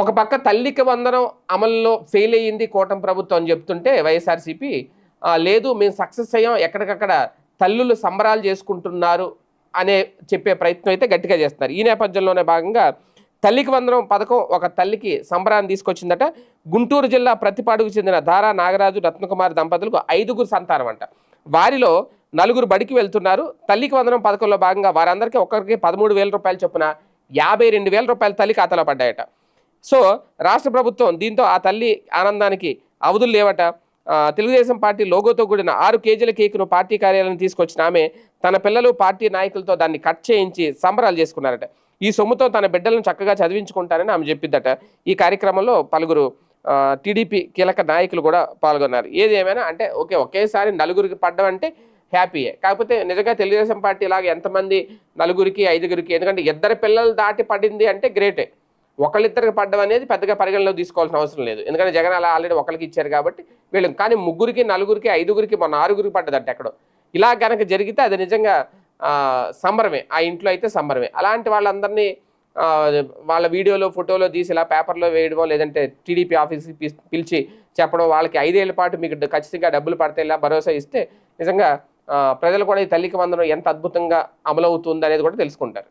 ఒక పక్క తల్లికి వందనం అమల్లో ఫెయిల్ అయ్యింది కూటమి ప్రభుత్వం అని చెప్తుంటే వైఎస్ఆర్సీపీ లేదు మేము సక్సెస్ అయ్యాం ఎక్కడికక్కడ తల్లులు సంబరాలు చేసుకుంటున్నారు అనే చెప్పే ప్రయత్నం అయితే గట్టిగా చేస్తున్నారు. ఈ నేపథ్యంలోనే భాగంగా తల్లికి వందనం పథకం ఒక తల్లికి సంబరాన్ని తీసుకొచ్చిందట. గుంటూరు జిల్లా ప్రతిపాడుకు చెందిన దారా నాగరాజు రత్నకుమార్ దంపతులకు ఐదుగురు సంతానం అంట. వారిలో నలుగురు బడికి వెళ్తున్నారు. తల్లికి వందనం పథకంలో భాగంగా వారందరికీ ఒక్కరికి పదమూడు వేల రూపాయలు చొప్పున యాభై రెండు వేల రూపాయలు తల్లి ఖాతాలో పడ్డాయట. సో రాష్ట్ర ప్రభుత్వం దీంతో ఆ తల్లి ఆనందానికి అవధులు లేవట. తెలుగుదేశం పార్టీ లోగోతో కూడిన ఆరు కేజీల కేకును పార్టీ కార్యాలయం తీసుకొచ్చిన ఆమె తన పిల్లలు పార్టీ నాయకులతో దాన్ని కట్ చేయించి సంబరాలు చేసుకున్నారట. ఈ సొమ్ముతో తన బిడ్డలను చక్కగా చదివించుకుంటానని ఆమె చెప్పిద్దట. ఈ కార్యక్రమంలో పలువురు టీడీపీ కీలక నాయకులు కూడా పాల్గొన్నారు. ఏది ఏమైనా అంటే ఓకే ఒకేసారి నలుగురికి పడ్డం అంటే హ్యాపీయే. కాకపోతే నిజంగా తెలుగుదేశం పార్టీ లాగా ఎంతమంది నలుగురికి ఐదుగురికి ఎందుకంటే ఇద్దరు పిల్లలు దాటి పడింది అంటే గ్రేటే. ఒకళ్ళిద్దరికి పడ్డం అనేది పెద్దగా పరిగణలో తీసుకోవాల్సిన అవసరం లేదు. ఎందుకంటే జగన్ అలా ఆల్రెడీ ఒకరికి ఇచ్చారు కాబట్టి వీళ్ళు కానీ ముగ్గురికి నలుగురికి ఐదుగురికి మొన్న ఆరుగురికి పడ్డదంట ఎక్కడో. ఇలా కనుక జరిగితే అది నిజంగా సంబరమే. ఆ ఇంట్లో అయితే సంబరమే. అలాంటి వాళ్ళందరినీ వాళ్ళ వీడియోలో ఫోటోలో తీసి ఇలా పేపర్లో వేయడమో లేదంటే టీడీపీ ఆఫీస్కి పిలిచి చెప్పడం వాళ్ళకి ఐదేళ్ళ పాటు మీకు ఖచ్చితంగా డబ్బులు పడితే ఇలా భరోసా ఇస్తే నిజంగా ప్రజలు కూడా ఈ తల్లికి వందనం ఎంత అద్భుతంగా అమలవుతుంది అనేది కూడా తెలుసుకుంటారు.